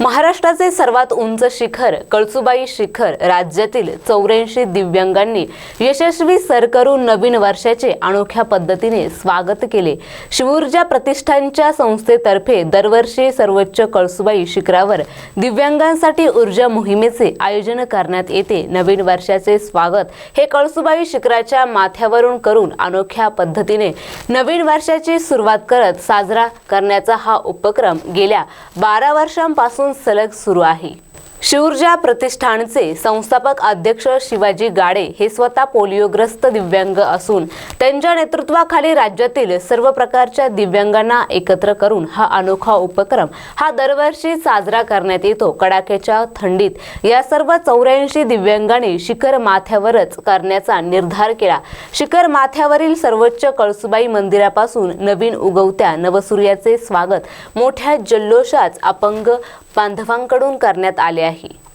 महाराष्ट्राचे सर्वात उंच शिखर कळसुबाई शिखर राज्यातील चौऱ्याऐंशी दिव्यांगांनी यशस्वी सर करून नवीन वर्षाचे अनोख्या पद्धतीने स्वागत केले. शिवूर्जा प्रतिष्ठानच्या संस्थेतर्फे दरवर्षी सर्वोच्च कळसुबाई शिखरावर दिव्यांगांसाठी ऊर्जा मोहिमेचे आयोजन करण्यात येते. नवीन वर्षाचे स्वागत हे कळसुबाई शिखराच्या माथ्यावरून करून अनोख्या पद्धतीने नवीन वर्षाची सुरुवात करत साजरा करण्याचा हा उपक्रम गेल्या बारा वर्षांपासून सलग सुरू आहे. शिवूर्जा प्रतिष्ठानचे संस्थापक अध्यक्ष शिवाजी गाडे हे स्वतः पोलिओग्रस्त दिव्यांग असून त्यांच्या नेतृत्वाखाली राज्यातील सर्व प्रकारच्या दिव्यांगांना एकत्र करून हा अनोखा उपक्रम हा दरवर्षी साजरा करण्यात येतो. कडाक्याच्या थंडीत या सर्व चौऱ्याऐंशी दिव्यांगांनी शिखर माथ्यावरच करण्याचा निर्धार केला. शिखर माथ्यावरील सर्वोच्च कळसुबाई मंदिरापासून नवीन उगवत्या नवसूर्याचे स्वागत मोठ्या जल्लोषात अपंग बांधवांकडून करण्यात आले आहे.